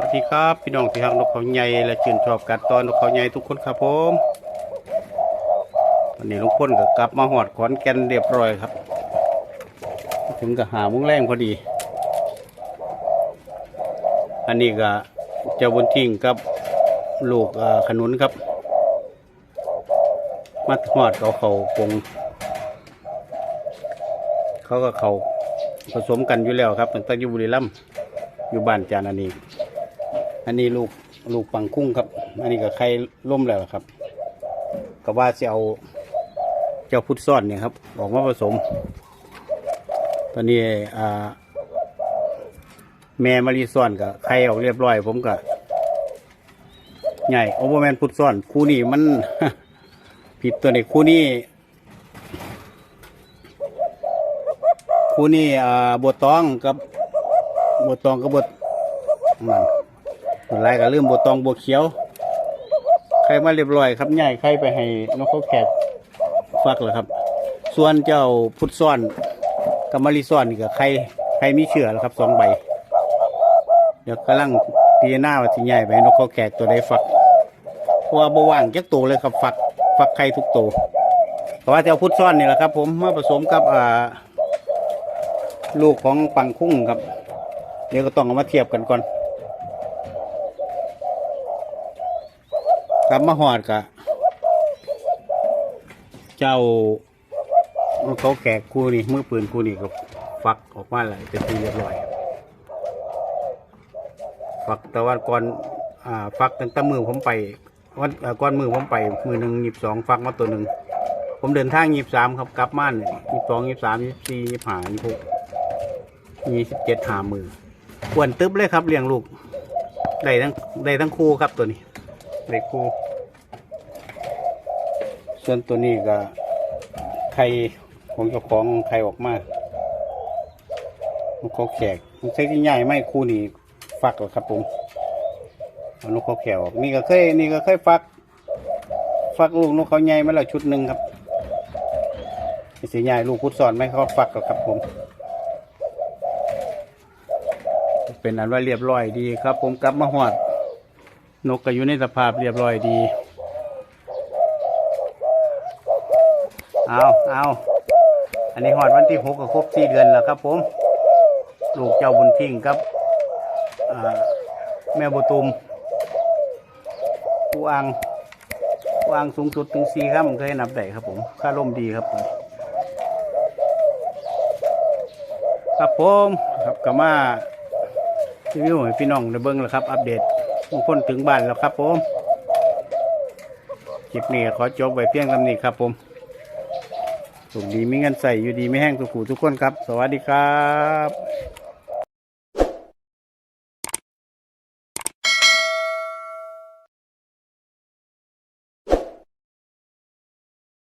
วัสดีครับพี่น้องที่รักนกเขาใหญ่และชื่นชอบการตอนนกเขาใหญ่ทุกคนครับผมวันนี้ลุงพ้นก็กลับมาหอดขอนแก่นเรียบร้อยครับ ถึงกับหามุ้งแรงพอดี อันนี้ก็เจ้าบุญทิ้งกับลูกขนุนครับ มาหอดเขาเขาปงเขาก็เขาผสมกันอยู่แล้วครับตั้งแต่อยู่บุรีรัมย์อยู่บ้านจานอันนี้ อันนี้ลูกลูกปังกุ้งครับ อันนี้ก็ไข่ล่มแล้วครับก็ว่าจะเอาเจ้าพุทธซ่อนเนี่ยครับออกมาผสม ตอนนี้อ่าแม่มารีซ่อนกับไข่ออกเรียบร้อย ผมก็ใหญ่โอเวอร์แมนพุทธซ่อน คู่นี้มันผิดตัวนี้คู่นี้คู่นี้อ่าบวตองกับบวตองกับบวมัน อะไรก็เริ่มบวตองบวเขียวใครมาเรียบร้อยครับใหญ่ใครไปให้นกเขาแขกฟักเหรอครับ ส่วนเจ้าพุทธซ่อนกับมาริซ่อนนี่ก็ใครใครมีเชื่อแล้วครับสองใบ เดี๋ยวกำลังพิจารณาว่าสิใหญ่ไปนกเขาแขกตัวใดฟักเพราะว่าบว่างจักตัวเลยครับฟักฟักไข่ทุกตัวเพราะว่าเจะเอาพุทธซ่อนนี่แหละครับ ผมมาผสมกับอ่าลูกของปังคุ้งครับ เดี๋ยวก็ต้องเอามาเทียบกันก่อน กลับมาหอดกะ เจ้าเขาแขกคู่นี่มือปืนคู่นี่ก็ฟักออกมาเลยเป็นที่เรียบร้อย ฟักแต่วันก่อนอ่าฟักตั้งแต่มือผมไปวันก่อนมือผมไป มือหนึ่งหยิบสองฟักมาตัวหนึ่งผมเดินทางหยิบสามครับกลับบ้านหยิบสองหยิบสามหยิบสี่หยิบห้าหยิบหกยี่สิบเจ็ดหามือควนตึ๊บเลยครับเลี้ยงลูก ได้ทั้งได้ทั้งคู่ครับตัวนี้ ได้คู่ส่วนตัวนี้ก็ไข่ของเจ้าของไข่ออกมามันเขาแขกมันใช้ที่ใหญ่ไม่คู่นี้ฟักหรอครับผมเอานกเขาแขกออกนี่ก็เคยนี่ก็เคยฟัก ฟักลูกนกเขาใหญ่มาแล้วชุดหนึ่งครับสีใหญ่ลูกพุทธสอนไม่เขาฟักหรอครับผม เป็นอันว่าเรียบร้อยดีครับ ผมกลับมาหอด นกก็อยู่ในสภาพเรียบร้อยดี เอาเอาอันนี้หอดวันที่หกก็ครบสี่เดือนแล้วครับผม ลูกเจ้าบุญทิ้งครับ แม่บุตุมผู้อังผู้อังสูงสุดถึงสี่ครับเคยนับได้ครับผม ค่าร่มดีครับผม ครับผม ครับก็มารีวิวให้พี่น้องได้เบิ้งแล้วครับ อัปเดต ลุงพ้นถึงบ้านแล้วครับผมคลิปนี้ขอจบไว้เพียงเท่านี้ครับผมสุขดีมีเงินใส่อยู่ดีไม่แห้งสุขูทุกคนครับ สวัสดีครับ